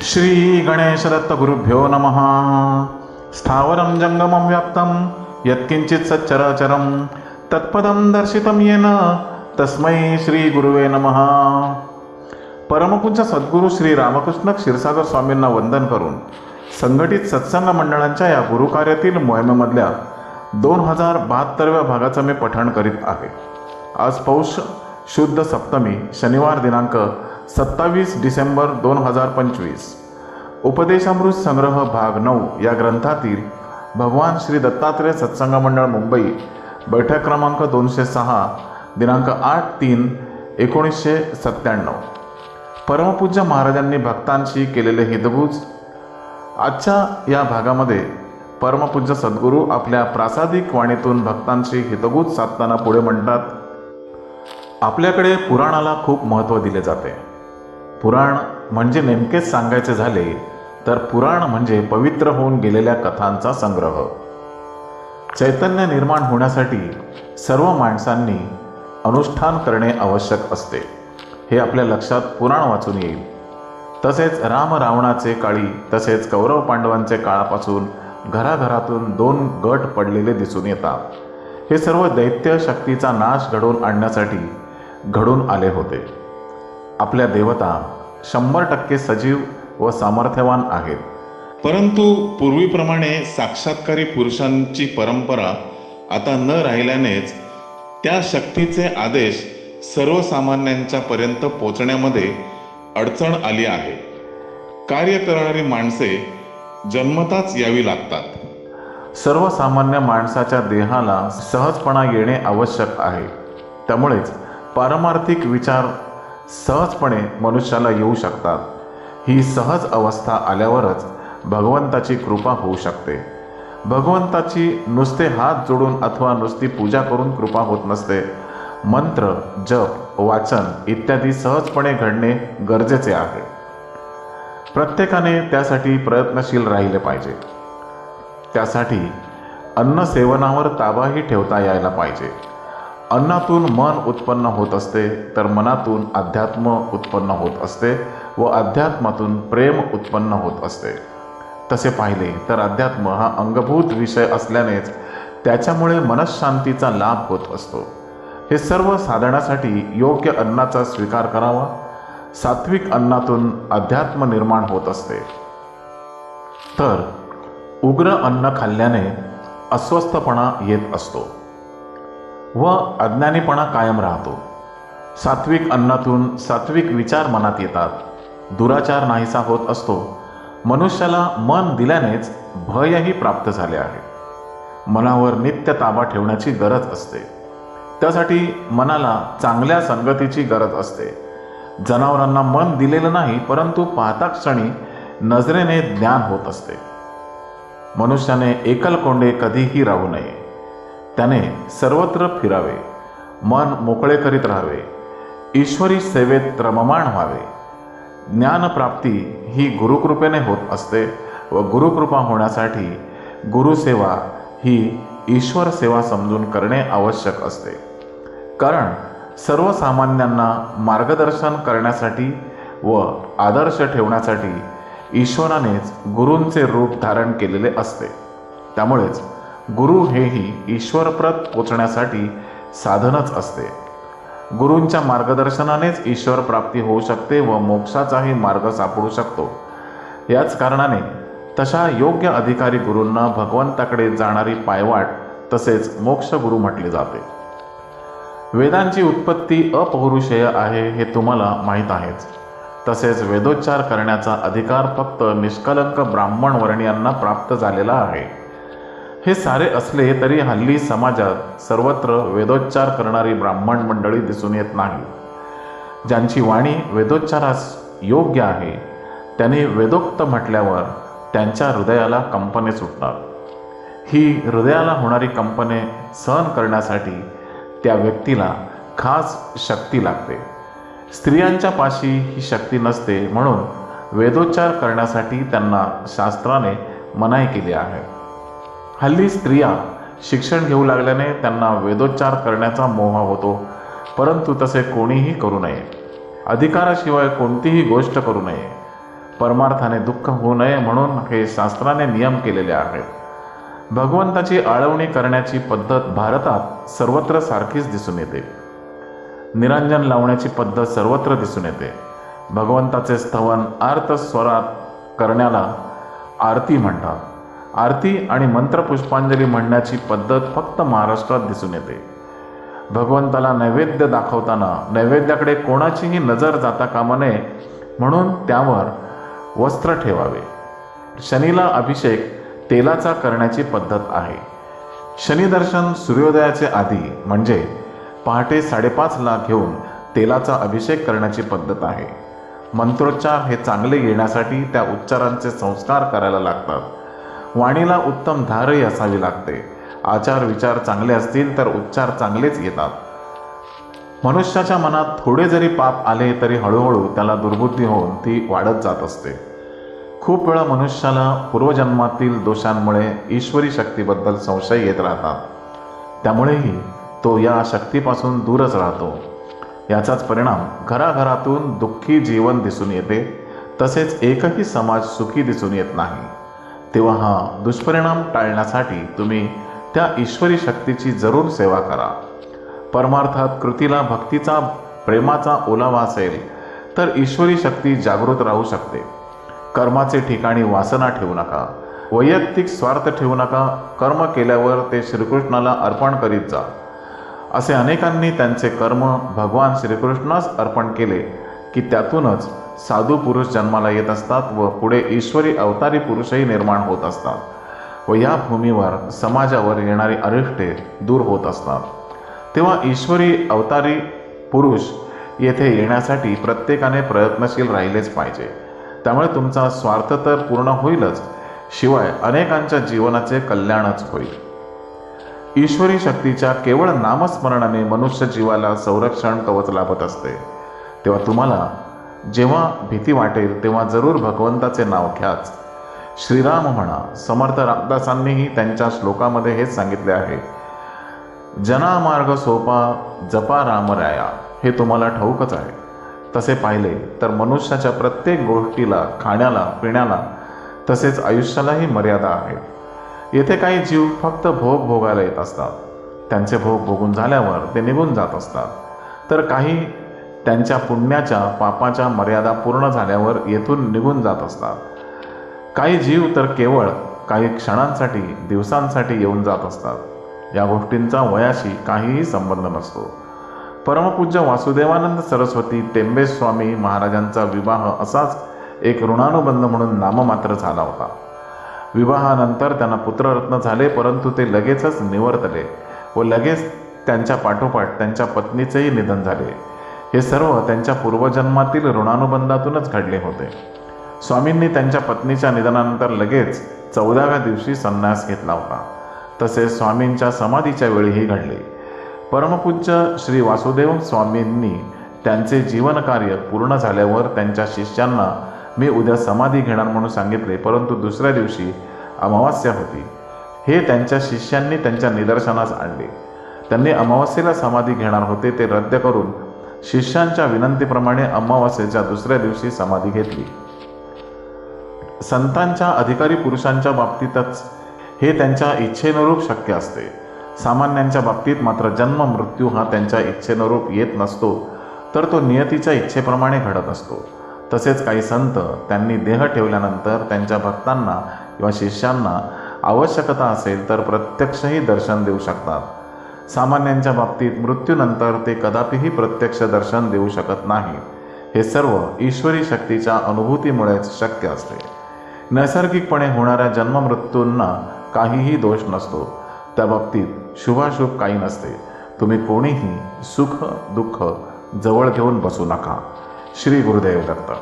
श्री गणेशदत्त गुरुभ्यो नमः। स्थावरं जङ्गमं व्याप्तं यत्किञ्चित् सच्चराचरं तत्पदं दर्शितं येन तस्मै श्रीगुरुवे नमः। परमपूज्य सद्गुरू श्री रामकृष्ण क्षीरसागर स्वामींना वंदन करून संघटित सत्संग मंडळांच्या या गुरुकार्यातील मोहिमेमधल्या दोन हजार बहात्तरव्या भागाचं मी पठण करीत आहे. आज पौष शुद्ध सप्तमी शनिवार दिनांक सत्तावीस डिसेंबर दोन हजार पंचवीस. उपदेशामृत संग्रह भाग नऊ या ग्रंथातील भगवान श्री दत्तात्रय सत्संग मंडळ मुंबई बैठक क्रमांक दोनशे सहा दिनांक आठ तीन एकोणीसशे सत्त्याण्णव. परमपूज्य महाराजांनी भक्तांशी केलेले हितभूज आजच्या या भागामध्ये परमपूज्य सद्गुरू आपल्या प्रासादिक वाणीतून भक्तांशी हितगुज साधताना पुढे म्हणतात आपल्याकडे पुराणाला खूप महत्त्व दिले जाते. पुराण म्हणजे नेमकेच सांगायचे झाले तर पुराण म्हणजे पवित्र होऊन गेलेल्या कथांचा संग्रह. चैतन्य निर्माण होण्यासाठी सर्व माणसांनी अनुष्ठान करणे आवश्यक असते. हे आपल्या लक्षात पुराण वाचून येईल. तसेच राम रावणाचे काळी तसेच कौरव पांडवांचे काळापासून घराघरातून दोन गट पडलेले दिसून येतात. हे सर्व दैत्य शक्तीचा नाश घडवून आणण्यासाठी घडून आले होते. आपल्या देवता शंभर टक्के सजीव व सामर्थ्यवान आहेत. परंतु पूर्वीप्रमाणे साक्षात्कारी पुरुषांची परंपरा आता न राहिल्यानेच त्या शक्तीचे आदेश सर्वसामान्यांच्या पर्यंत पोचण्यामध्ये अडचण आली आहे. कार्य करणारी माणसे जन्मताच यावी लागतात. सर्वसामान्य माणसाच्या देहाला सहजपणा येणे आवश्यक आहे. त्यामुळेच पारमार्थिक विचार सहजपणे मनुष्याला येऊ शकतात. ही सहज अवस्था आल्यावरच भगवंताची कृपा होऊ शकते. भगवंताची नुसते हात जोडून अथवा नुसती पूजा करून कृपा होत नसते. मंत्र जप वाचन इत्यादी सहजपणे घडणे गरजेचे आहे. प्रत्येकाने त्यासाठी प्रयत्नशील राहिले पाहिजे. त्यासाठी अन्न सेवनावर ताबाही ठेवता यायला पाहिजे. अन्नातून मन उत्पन्न होत असते तर मनातून अध्यात्म उत्पन्न होत असते व अध्यात्मातून प्रेम उत्पन्न होत असते. तसे पाहिले तर अध्यात्म हा अंगभूत विषय असल्यानेच त्याच्यामुळे मनशांतीचा लाभ होत असतो. हे सर्व साधण्यासाठी योग्य अन्नाचा स्वीकार करावा. सात्विक अन्नातून अध्यात्म निर्माण होत असते. तर उग्र अन्न खाल्ल्याने अस्वस्थपणा येत असतो. व अज्ञानीपणा कायम राहतो. सात्विक अन्नातून सात्विक विचार मनात येतात. दुराचार नाहीसा होत असतो. मनुष्याला मन दिल्यानेच भयही प्राप्त झाले आहे. मनावर नित्य ताबा ठेवण्याची गरज असते. त्यासाठी मनाला चांगल्या संगतीची गरज असते. जनावरांना मन दिलेलं नाही परंतु पाहता क्षणी नजरेने ज्ञान होत असते. मनुष्याने एकलकोंडे कधीही राहू नये. त्याने सर्वत्र फिरावे मन मोकळे करीत राहावे ईश्वरी सेवेत रममाण व्हावे. ज्ञानप्राप्ती ही गुरुकृपेने होत असते व गुरुकृपा होण्यासाठी गुरुसेवा ही ईश्वर सेवा समजून करणे आवश्यक असते. कारण सर्वसामान्यांना मार्गदर्शन करण्यासाठी व आदर्श ठेवण्यासाठी ईश्वरानेच गुरूंचे रूप धारण केलेले असते. त्यामुळेच गुरु हेही ईश्वरप्रत पोचण्यासाठी साधनच असते. गुरूंच्या मार्गदर्शनानेच ईश्वर प्राप्ती होऊ शकते व मोक्षाचाही मार्ग सापडू शकतो. याच कारणाने तशा योग्य अधिकारी गुरूंना भगवंताकडे जाणारी पायवाट तसेच मोक्ष गुरु म्हटले जाते. वेदांची उत्पत्ती अपौरुषेय आहे हे तुम्हाला माहीत आहेच. तसेच वेदोच्चार करण्याचा अधिकार फक्त निष्कलंक ब्राह्मण वर्णियांना प्राप्त झालेला आहे. हे सारे असले तरी हल्ली समाजात सर्वत्र वेदोच्चार करणारी ब्राह्मण मंडळी दिसून येत नाही. ज्यांची वाणी वेदोच्चारास योग्य आहे त्यांनी वेदोक्त म्हटल्यावर त्यांच्या हृदयाला कंपने सुटतात. ही हृदयाला होणारी कंपने सहन करण्यासाठी त्या व्यक्तीला खास शक्ती लागते. स्त्रियांच्या पाशी ही शक्ती नसते म्हणून वेदोच्चार करण्यासाठी त्यांना शास्त्राने मनाई केली आहे. हल्ली स्त्रिया शिक्षण घेऊ लागल्याने त्यांना वेदोच्चार करण्याचा मोह होतो. परंतु तसे कोणीही करू नये. अधिकाराशिवाय कोणतीही गोष्ट करू नये. परमार्थाने दुःख होऊ नये म्हणून हे शास्त्राने नियम केलेले आहेत. भगवंताची आळवणी करण्याची पद्धत भारतात सर्वत्र सारखीच दिसून येते. निरंजन लावण्याची पद्धत सर्वत्र दिसून येते. भगवंताचे स्तवन आर्त स्वरात करण्याला आरती म्हणतात. आरती आणि मंत्रपुष्पांजली म्हणण्याची पद्धत फक्त महाराष्ट्रात दिसून येते. भगवंताला नैवेद्य दाखवताना नैवेद्याकडे कोणाचीही नजर जाता कामा नये म्हणून त्यावर वस्त्र ठेवावे. शनीला अभिषेक तेलाचा करण्याची पद्धत आहे. शनिदर्शन सूर्योदयाचे आधी म्हणजे पहाटे साडेपाचला घेऊन तेलाचा अभिषेक करण्याची पद्धत आहे. मंत्रोच्चार हे चांगले येण्यासाठी त्या उच्चारांचे संस्कार करायला लागतात. वाणीला उत्तम धारही असावी लागते. आचार विचार चांगले असतील तर उच्चार चांगलेच येतात. मनुष्याच्या मनात थोडे जरी पाप आले तरी हळूहळू त्याला दुर्बुद्धी होऊन ती वाढत जात असते. खूप वेळा मनुष्याला पूर्वजन्मातील दोषांमुळे ईश्वरी शक्तीबद्दल संशय येत राहतात. त्यामुळेही तो या शक्तीपासून दूरच राहतो. याचाच परिणाम घराघरातून दुःखी जीवन दिसून येते. तसेच एकही समाज सुखी दिसून येत नाही. तेव्हा हा दुष्परिणाम टाळण्यासाठी तुम्ही त्या ईश्वरी शक्तीची जरूर सेवा करा. परमार्थात कृतीला भक्तीचा प्रेमाचा ओलावा असेल तर ईश्वरी शक्ती जागृत राहू शकते. कर्माचे ठिकाणी वासना ठेवू नका. वैयक्तिक स्वार्थ ठेवू नका. कर्म केल्यावर ते श्रीकृष्णाला अर्पण करीत जा. असे अनेकांनी त्यांचे कर्म भगवान श्रीकृष्णास अर्पण केले की त्यातूनच साधू पुरुष जन्माला येत असतात व पुढे ईश्वरी अवतारी पुरुषही निर्माण होत असतात व या भूमीवर समाजावर येणारी अरिष्टे दूर होत असतात. तेव्हा ईश्वरी अवतारी पुरुष येथे येण्यासाठी प्रत्येकाने प्रयत्नशील राहिलेच पाहिजे. त्यामुळे तुमचा स्वार्थ तर पूर्ण होईलच शिवाय अनेकांच्या जीवनाचे कल्याणच होईल. ईश्वरी शक्तीच्या केवळ नामस्मरणाने मनुष्य जीवाला संरक्षण कवच लाभत असते. तेव्हा तुम्हाला जेव्हा भीती वाटेल तेव्हा जरूर भगवंताचे नाव घ्याच. श्रीराम म्हणा समर्थ रामदासांनीही त्यांच्या श्लोकामध्ये हेच सांगितले आहे. जना मार्ग सोपा जपा रामराया हे तुम्हाला ठाऊकच आहे. तसे पाहिले तर मनुष्याच्या प्रत्येक गोष्टीला खाण्याला पिण्याला तसेच आयुष्यालाही मर्यादा आहे. येथे काही जीव फक्त भोग भोगायला येत असतात. त्यांचे भोग भोगून झाल्यावर ते निघून जात असतात. तर काही त्यांच्या पुण्याच्या पापाच्या मर्यादा पूर्ण झाल्यावर येथून निघून जात असतात. काही जीव तर केवळ काही क्षणांसाठी दिवसांसाठी येऊन जात असतात. या गोष्टींचा वयाशी काहीही संबंध नसतो. परमपूज्य वासुदेवानंद सरस्वती टेंबे स्वामी महाराजांचा विवाह असाच एक ऋणानुबंध म्हणून नाममात्र झाला होता. विवाहानंतर त्यांना पुत्ररत्न झाले परंतु ते लगेचच निवर्तले व लगेच त्यांच्या पाठोपाठ त्यांच्या पत्नीचेही निधन झाले. हे सर्व त्यांच्या पूर्वजन्मातील ऋणानुबंधातूनच घडले होते. स्वामींनी त्यांच्या पत्नीच्या निधनानंतर लगेच चौदाव्या दिवशी संन्यास घेतला होता. तसेच स्वामींच्या समाधीच्या वेळीही घडले. परमपूज्य श्री वासुदेव स्वामींनी त्यांचे जीवनकार्य पूर्ण झाल्यावर त्यांच्या शिष्यांना मी उद्या समाधी घेणार म्हणून सांगितले परंतु दुसऱ्या दिवशी अमावास्या होती हे त्यांच्या शिष्यांनी त्यांच्या निदर्शनास आणले. त्यांनी अमावास्येला समाधी घेणार होते ते रद्द करून शिष्यांच्या विनंतीप्रमाणे अमावास्येच्या दुसऱ्या दिवशी समाधी घेतली. संतांच्या अधिकारी पुरुषांच्या बाबतीतच हे त्यांच्या इच्छेनुरूप शक्य असते. सामान्यांच्या बाबतीत मात्र जन्म मृत्यू हा त्यांच्या इच्छेनुरूप येत नसतो तर तो नियतीच्या इच्छेप्रमाणे घडत असतो. तसेच काही संत त्यांनी देह ठेवल्यानंतर त्यांच्या भक्तांना किंवा शिष्यांना आवश्यकता असेल तर प्रत्यक्षही दर्शन देऊ शकतात. सामान्यांच्या बाबतीत मृत्यूनंतर ते कदापिही प्रत्यक्ष दर्शन देऊ शकत नाही. हे सर्व ईश्वरी शक्तीच्या अनुभूतीमुळेच शक्य असते. नैसर्गिकपणे होणाऱ्या जन्ममृत्यूंना काहीही दोष नसतो. त्या बाबतीत शुभाशुभ काही नसते. तुम्ही कोणीही सुख दुःख जवळ घेऊन बसू नका. श्री गुरुदेव दत्त.